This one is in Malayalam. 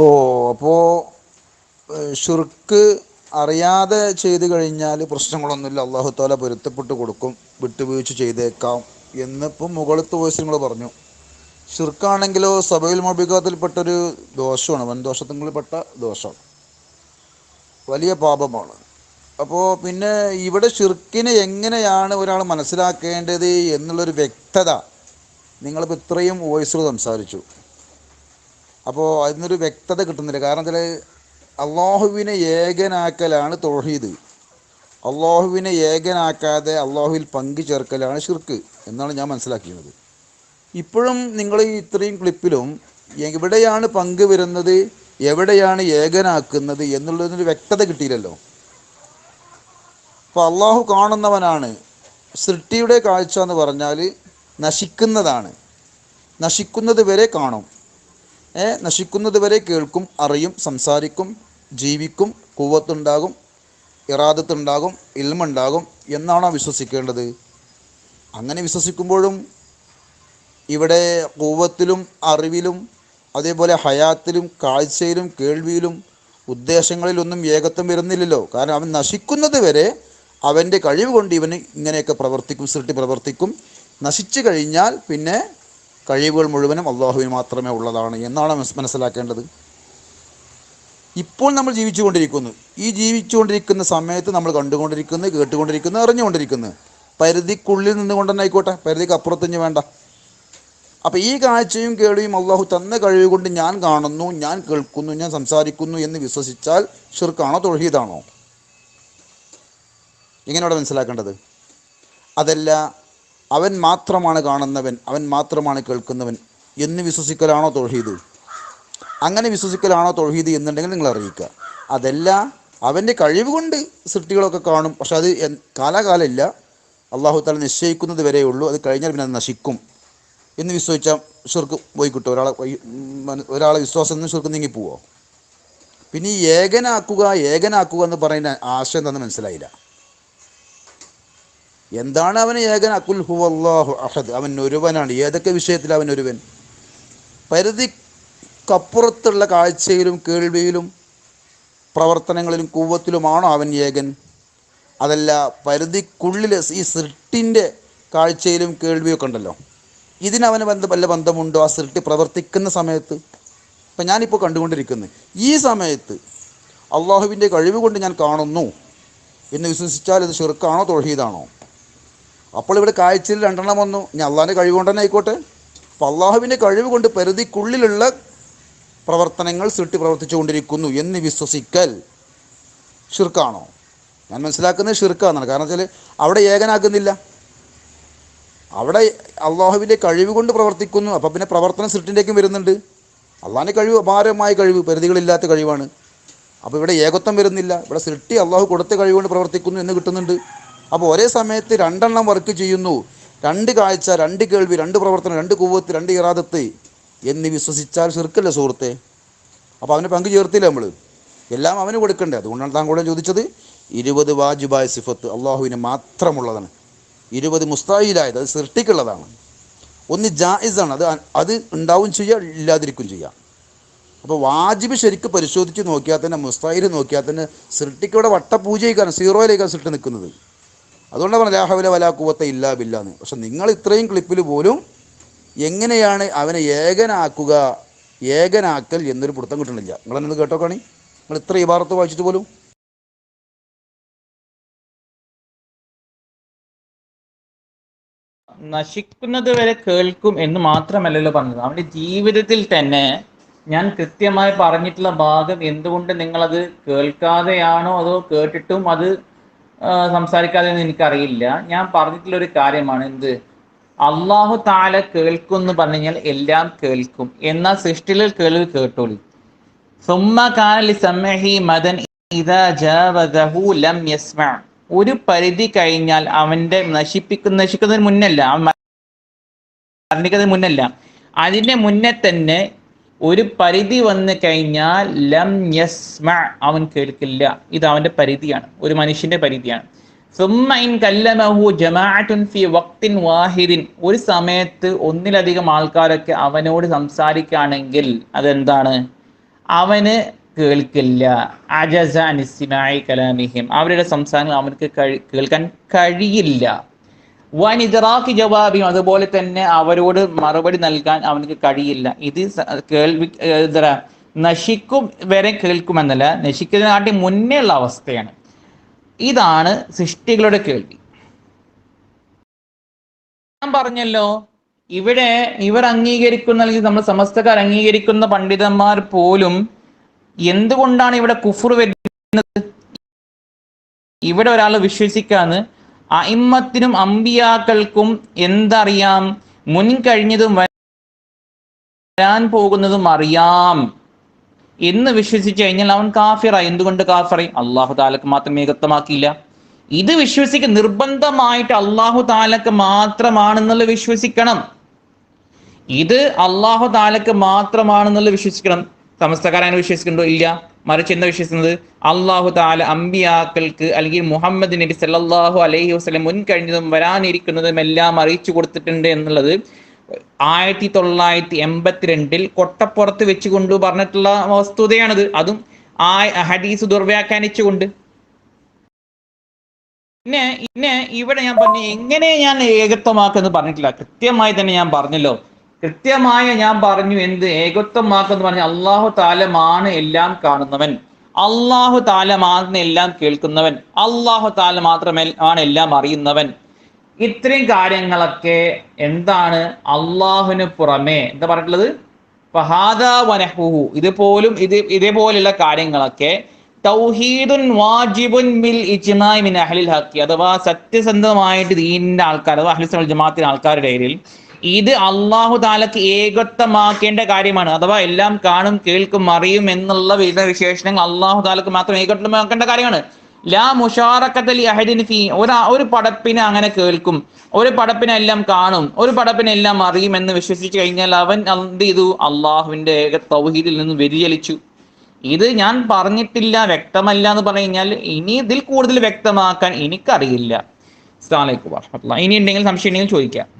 ഓ അപ്പോൾ ഷുർക്ക് അറിയാതെ ചെയ്തു കഴിഞ്ഞാൽ പ്രശ്നങ്ങളൊന്നുമില്ല. അള്ളാഹു താല പൊരുത്തപ്പെട്ട് കൊടുക്കും വിട്ടുവീഴ്ച ചെയ്തേക്കാം എന്നിപ്പം മുകളത്ത് വോയിസ് നിങ്ങൾ പറഞ്ഞു. ഷിർക്കാണെങ്കിലോ സഭയിൽ മൊബികാത്തിൽപ്പെട്ടൊരു ദോഷമാണ്. വൻ ദോഷത്തിൽപ്പെട്ട ദോഷം. വലിയ പാപമാണ്. അപ്പോൾ പിന്നെ ഇവിടെ ഷിർക്കിനെ എങ്ങനെയാണ് ഒരാൾ മനസ്സിലാക്കേണ്ടത് എന്നുള്ളൊരു വ്യക്തത നിങ്ങളിപ്പോൾ ഇത്രയും വോയിസുകൾ സംസാരിച്ചു. അപ്പോൾ അതിനൊരു വ്യക്തത കിട്ടുന്നില്ല. കാരണം വെച്ചാൽ അള്ളാഹുവിനെ ഏകനാക്കലാണ് തൊഴീദ് അള്ളാഹുവിനെ ഏകനാക്കാതെ അള്ളാഹുവിൽ പങ്കു ചേർക്കലാണ് ഷിർക്ക് എന്നാണ് ഞാൻ മനസ്സിലാക്കിയത് ഇപ്പോഴും നിങ്ങൾ ഇത്രയും ക്ലിപ്പിലും എവിടെയാണ് പങ്ക് വരുന്നത് എവിടെയാണ് ഏകനാക്കുന്നത് എന്നുള്ളതിനൊരു വ്യക്തത കിട്ടിയില്ലല്ലോ. അപ്പോൾ അള്ളാഹു കാണുന്നവനാണ്. സൃഷ്ടിയുടെ കാഴ്ച എന്ന് പറഞ്ഞാൽ നശിക്കുന്നതാണ്. നശിക്കുന്നത് വരെ കാണും. ഏ നശിക്കുന്നത് വരെ കേൾക്കും അറിയും സംസാരിക്കും ജീവിക്കും കൂവത്തുണ്ടാകും ഇറാദത്തുണ്ടാകും ഇൽമുണ്ടാകും എന്നാണോ വിശ്വസിക്കേണ്ടത്? അങ്ങനെ വിശ്വസിക്കുമ്പോഴും ഇവിടെ കൂവത്തിലും അറിവിലും അതേപോലെ ഹയാത്തിലും കാഴ്ചയിലും കേൾവിയിലും ഉദ്ദേശങ്ങളിലൊന്നും ഏകത്വം വരുന്നില്ലല്ലോ. കാരണം അവൻ നശിക്കുന്നത് വരെ അവന്റെ കഴിവ് കൊണ്ട് ഇവന് ഇങ്ങനെയൊക്കെ പ്രവർത്തിക്കും സൃഷ്ടി പ്രവർത്തിക്കും. നശിച്ചു കഴിഞ്ഞാൽ പിന്നെ കഴിവുകൾ മുഴുവനും അള്ളാഹുവിന് മാത്രമേ ഉള്ളതാണ്. എന്നാണ് മനസ് മനസ്സിലാക്കേണ്ടത്. ഇപ്പോൾ നമ്മൾ ജീവിച്ചുകൊണ്ടിരിക്കുന്നു. ഈ ജീവിച്ചുകൊണ്ടിരിക്കുന്ന സമയത്ത് നമ്മൾ കണ്ടുകൊണ്ടിരിക്കുന്നു കേട്ടുകൊണ്ടിരിക്കുന്നു അറിഞ്ഞുകൊണ്ടിരിക്കുന്നു. പരിധിക്കുള്ളിൽ നിന്നുകൊണ്ട് തന്നെ ആയിക്കോട്ടെ. പരിധിക്ക് അപ്പുറത്തിഞ്ഞ് വേണ്ട. അപ്പോൾ ഈ കാഴ്ചയും കേൾവിയും അള്ളാഹു തന്ന കഴിവ് കൊണ്ട് ഞാൻ കാണുന്നു ഞാൻ കേൾക്കുന്നു ഞാൻ സംസാരിക്കുന്നു എന്ന് വിശ്വസിച്ചാൽ ഷിർക്കാണോ തൊഴീതാണോ ഇങ്ങനെയോടെ മനസ്സിലാക്കേണ്ടത്? അതല്ല അവൻ മാത്രമാണ് കാണുന്നവൻ അവൻ മാത്രമാണ് കേൾക്കുന്നവൻ എന്ന് വിശ്വസിക്കലാണോ തൊഴീത് അങ്ങനെ വിശ്വസിക്കലാണോ തൊഴീത് എന്നുണ്ടെങ്കിൽ നിങ്ങൾ അറിയിക്കുക. അതല്ല അവന്റെ കഴിവ് കൊണ്ട് സൃഷ്ടികളൊക്കെ കാണും പക്ഷെ അത് കാലാകാലമില്ല. അള്ളാഹു താല നിശ്ചയിക്കുന്നത് വരെ ഉള്ളൂ അത് കഴിഞ്ഞാൽ പിന്നെ അത് നശിക്കും എന്ന് വിശ്വസിച്ചാൽ ഷുർക്ക് പോയി കിട്ടും. ഒരാളെ ഒരാളെ വിശ്വാസം നിന്ന് ഷുർക്ക് നീങ്ങി പോവോ? പിന്നെ ഏകനാക്കുക ഏകനാക്കുക എന്ന് പറയുന്ന ആശയം തന്നെ മനസ്സിലായില്ല. എന്താണ് അവന് ഏകൻ? അക്കുൽ ഹുവല്ലാഹു അഹദ്. അവൻ ഒരുവനാണ്. ഏതൊക്കെ വിഷയത്തിൽ അവൻ ഒരുവൻ? പരിധിക്കപ്പുറത്തുള്ള കാഴ്ചയിലും കേൾവിയിലും പ്രവർത്തനങ്ങളിലും കൂവത്തിലുമാണോ അവൻ ഏകൻ? അതല്ല പരിധിക്കുള്ളിൽ ഈ സൃഷ്ടിന്റെ കാഴ്ചയിലും കേൾവിയൊക്കെ ഉണ്ടല്ലോ. ഇതിനവന് ബന്ധം വല്ല ബന്ധമുണ്ടോ? ആ സൃഷ്ടി പ്രവർത്തിക്കുന്ന സമയത്ത്. ഇപ്പം ഞാനിപ്പോൾ കണ്ടുകൊണ്ടിരിക്കുന്നത് ഈ സമയത്ത് അള്ളാഹുവിന്റെ കഴിവ് കൊണ്ട് ഞാൻ കാണുന്നു എന്ന് വിശ്വസിച്ചാൽ ഇത് ചെറുക്കാണോ തൊഴീതാണോ അപ്പോൾ ഇവിടെ കാഴ്ചയിൽ രണ്ടെണ്ണം വന്നു. ഇനി അള്ളാഹിന്റെ കഴിവ് കൊണ്ട് തന്നെ ആയിക്കോട്ടെ. അപ്പോൾ അള്ളാഹുവിന്റെ കഴിവ് കൊണ്ട് പരിധിക്കുള്ളിലുള്ള പ്രവർത്തനങ്ങൾ സൃഷ്ടി പ്രവർത്തിച്ചുകൊണ്ടിരിക്കുന്നു എന്ന് വിശ്വസിക്കൽ ഷിർക്കാണോ ഞാൻ മനസ്സിലാക്കുന്നത് ഷിർക്കാന്നാണ് കാരണം വെച്ചാൽ അവിടെ ഏകനാക്കുന്നില്ല അവിടെ അള്ളാഹുവിന്റെ കഴിവ് കൊണ്ട് പ്രവർത്തിക്കുന്നു. അപ്പോൾ പിന്നെ പ്രവർത്തനം സൃഷ്ടിന്റെക്കും വരുന്നുണ്ട്. അള്ളാഹിന്റെ കഴിവ് അപാരമായ കഴിവ് പരിധികളില്ലാത്ത കഴിവാണ്. അപ്പോൾ ഇവിടെ ഏകത്വം വരുന്നില്ല. ഇവിടെ സൃഷ്ടി അള്ളാഹു കൊടുത്ത കഴിവ് കൊണ്ട് പ്രവർത്തിക്കുന്നു എന്ന് കിട്ടുന്നുണ്ട്. അപ്പോൾ ഒരേ സമയത്ത് രണ്ടെണ്ണം വർക്ക് ചെയ്യുന്നു. രണ്ട് കാഴ്ച രണ്ട് കേൾവി രണ്ട് പ്രവർത്തനം രണ്ട് കൂവത്ത് രണ്ട് ഇറാദത്ത് എന്ന് വിശ്വസിച്ചാൽ ചെറുക്കല്ലേ സുഹൃത്തെ? അപ്പോൾ അവന് പങ്ക് ചേർത്തില്ല നമ്മൾ എല്ലാം അവന് കൊടുക്കണ്ടേ. അതുകൊണ്ടാണ് താങ്കൾ ചോദിച്ചത്. ഇരുപത് വാജിബായ സിഫത്ത് അള്ളാഹുവിന് മാത്രമുള്ളതാണ്. ഇരുപത് മുസ്തായിലായത് അത് സൃഷ്ടിക്കുള്ളതാണ്. ഒന്ന് ജായിസാണ്. അത് അത് ഉണ്ടാവും ചെയ്യുക ഇല്ലാതിരിക്കും ചെയ്യാം. അപ്പോൾ വാജിബ് ശരിക്ക് പരിശോധിച്ച് നോക്കിയാൽ തന്നെ മുസ്തായിൽ നോക്കിയാൽ തന്നെ സൃഷ്ടിക്കൂടെ വട്ടപൂജയിക്കാണ് സീറോയിലേക്കാണ് സൃഷ്ടി നിൽക്കുന്നത്. അതുകൊണ്ടാണ് പറഞ്ഞത് ലാഹവല വലാക്കുവത്ത ഇല്ലാ ബില്ലാന്ന് പക്ഷെ നിങ്ങൾ ഇത്രയും ക്ലിപ്പിൽ പോലും എങ്ങനെയാണ് അവനെ ഏകനാക്കുക ഏകനാക്കൽ എന്നൊരു പിടുത്തം കിട്ടണില്ല നിങ്ങൾ എന്നത് കാണി നിങ്ങൾ ഇത്ര ഇബാറത്ത് വായിച്ചിട്ട് പോലും? നശിക്കുന്നത് വരെ കേൾക്കും എന്ന് മാത്രമല്ലല്ലോ പറഞ്ഞത്. അവന്റെ ജീവിതത്തിൽ തന്നെ ഞാൻ കൃത്യമായി പറഞ്ഞിട്ടുള്ള ഭാഗം എന്തുകൊണ്ട് നിങ്ങളത് കേൾക്കാതെയാണോ അതോ കേട്ടിട്ടും അത് സംസാരിക്കാതെ എനിക്കറിയില്ല. ഞാൻ പറഞ്ഞിട്ടുള്ള ഒരു കാര്യമാണ് എന്ത്? അള്ളാഹു താല കേൾക്കും എന്ന് പറഞ്ഞു കഴിഞ്ഞാൽ എല്ലാം കേൾക്കും. എന്നാൽ സൃഷ്ടിയിൽ കേൾവി കേട്ടോളി. മദൻ ഒരു പരിധി കഴിഞ്ഞാൽ അവന്റെ നശിപ്പിക്കുന്ന നശിക്കുന്നതിന് മുന്നല്ല അവൻ മരണിക്കുന്നതിന് മുന്നല്ല. അതിന്റെ മുന്നേ തന്നെ ഒരു പരിധി വന്നു കഴിഞ്ഞാൽ ലം യസ്മ അവൻ കേൾക്കില്ല. ഇത് അവന്റെ പരിധിയാണ്. ഒരു മനുഷ്യന്റെ പരിധിയാണ്. ഒരു സമയത്ത് ഒന്നിലധികം ആൾക്കാരൊക്കെ അവനോട് സംസാരിക്കുകയാണെങ്കിൽ അതെന്താണ്? അവന് കേൾക്കില്ല. അജസ അനിസ്തിമായി കലാമിഹിം. അവരുടെ സംസാരങ്ങൾ അവർക്ക് കഴി- കേൾക്കാൻ കഴിയില്ല. വനിതറാഖി ജവാബിയും അതുപോലെ തന്നെ അവരോട് മറുപടി നൽകാൻ അവനക്ക് കഴിയില്ല. ഇത് കേൾവി എന്താ നശിക്കും വരെ കേൾക്കുമെന്നല്ല നശിക്കുന്നതിനാട്ടി മുന്നേ ഉള്ള അവസ്ഥയാണ്. ഇതാണ് സൃഷ്ടികളുടെ കേൾവി. ഞാൻ പറഞ്ഞല്ലോ ഇവിടെ ഇവർ അംഗീകരിക്കുന്ന അല്ലെങ്കിൽ നമ്മൾ സമസ്തക്കാർ അംഗീകരിക്കുന്ന പണ്ഡിതന്മാർ പോലും എന്തുകൊണ്ടാണ് ഇവിടെ കുഫുർ വരുന്നത്? ഇവിടെ ഒരാൾ വിശ്വസിക്കാന്ന് അയിമ്മത്തിനും അമ്പിയാക്കൾക്കും എന്തറിയാം? മുൻ കഴിഞ്ഞതും വരാൻ പോകുന്നതും അറിയാം. എന്ന് വിശ്വസിച്ചു കഴിഞ്ഞാൽ അവൻ കാഫിറായി. എന്തുകൊണ്ട് കാഫിറായി? അള്ളാഹു താലക്ക് മാത്രം ഏകത്വമാക്കിയില്ല ഇത് വിശ്വസിക്കുക നിർബന്ധമായിട്ട് അള്ളാഹു താലക്ക് മാത്രമാണെന്നുള്ള വിശ്വസിക്കണം. ഇത് അള്ളാഹു താലക്ക് മാത്രമാണെന്നുള്ള വിശ്വസിക്കണം. സമസ്തക്കാരനെ വിശ്വസിക്കുന്നുണ്ടോ? ഇല്ല. മറിച്ച് എന്താ വിശ്വസിക്കുന്നത്? അള്ളാഹു താല അമ്പിയാക്കൾക്ക് അല്ലെങ്കിൽ മുഹമ്മദ് നബി സല്ലാഹു അലൈഹി വസ്ലം മുൻ കഴിഞ്ഞതും വരാനിരിക്കുന്നതും എല്ലാം അറിയിച്ചു കൊടുത്തിട്ടുണ്ട് എന്നുള്ളത് ആയിരത്തി തൊള്ളായിരത്തി എൺപത്തിരണ്ടിൽ കൊട്ടപ്പുറത്ത് വെച്ചുകൊണ്ട് പറഞ്ഞിട്ടുള്ള വസ്തുതയാണിത്. അതും ആ ഹദീസ് ദുർവ്യാഖ്യാനിച്ചുകൊണ്ട്. പിന്നെ പിന്നെ ഇവിടെ ഞാൻ പറഞ്ഞു എങ്ങനെ ഞാൻ ഏകത്വമാക്കുമെന്ന് പറഞ്ഞിട്ടില്ല. കൃത്യമായി തന്നെ ഞാൻ പറഞ്ഞല്ലോ. കൃത്യമായ ഞാൻ പറഞ്ഞു എന്ത് ഏകത്വമാക്കെന്ന് പറഞ്ഞ അള്ളാഹു താലമാണ് എല്ലാം കാണുന്നവൻ. അള്ളാഹു താലമാണ് എല്ലാം കേൾക്കുന്നവൻ. അള്ളാഹു താല മാത്രമേ ആണ് എല്ലാം അറിയുന്നവൻ. ഇത്രയും കാര്യങ്ങളൊക്കെ എന്താണ് അള്ളാഹുവിന് പുറമെ എന്താ പറഞ്ഞിട്ടുള്ളത്? വനഹുഹു ഇതുപോലും ഇത് ഇതേപോലെയുള്ള കാര്യങ്ങളൊക്കെ തൗഹീദുൻ വാജിബുൻ മിൽ മിൻ അഹ്ലിൽ ഹഖ്. അഥവാ സത്യസന്ധമായിട്ട് ദീനിന്റെ ആൾക്കാർ അഥവാ അഹ്ലിസ് ജമാഅത്തിന്റെ ആൾക്കാരുടെ ഇടയിൽ ഇത് അള്ളാഹു താലക്ക് ഏകത്വമാക്കേണ്ട കാര്യമാണ്. അഥവാ എല്ലാം കാണും കേൾക്കും അറിയും എന്നുള്ള വിധ വിശേഷണങ്ങൾ അള്ളാഹു താലക്ക് മാത്രം ഏകത്വമാക്കേണ്ട കാര്യമാണ്. ലാ മുഷാറക്കത്തലി അഹദിൻ ഫീ. ഒരു പടപ്പിനെ അങ്ങനെ കേൾക്കും. ഒരു പടപ്പിനെല്ലാം കാണും. ഒരു പടപ്പിനെല്ലാം അറിയും എന്ന് വിശ്വസിച്ചു കഴിഞ്ഞാൽ അവൻ എന്ത് ചെയ്തു? അള്ളാഹുവിന്റെ ഏക തൗഹീദിൽ നിന്ന് വ്യതിചലിച്ചു. ഇത് ഞാൻ പറഞ്ഞിട്ടില്ല വ്യക്തമല്ല എന്ന് പറഞ്ഞു കഴിഞ്ഞാൽ ഇനി ഇതിൽ കൂടുതൽ വ്യക്തമാക്കാൻ എനിക്കറിയില്ല. ഇനി എന്തെങ്കിലും സംശയം ഉണ്ടെങ്കിൽ ചോദിക്കാം.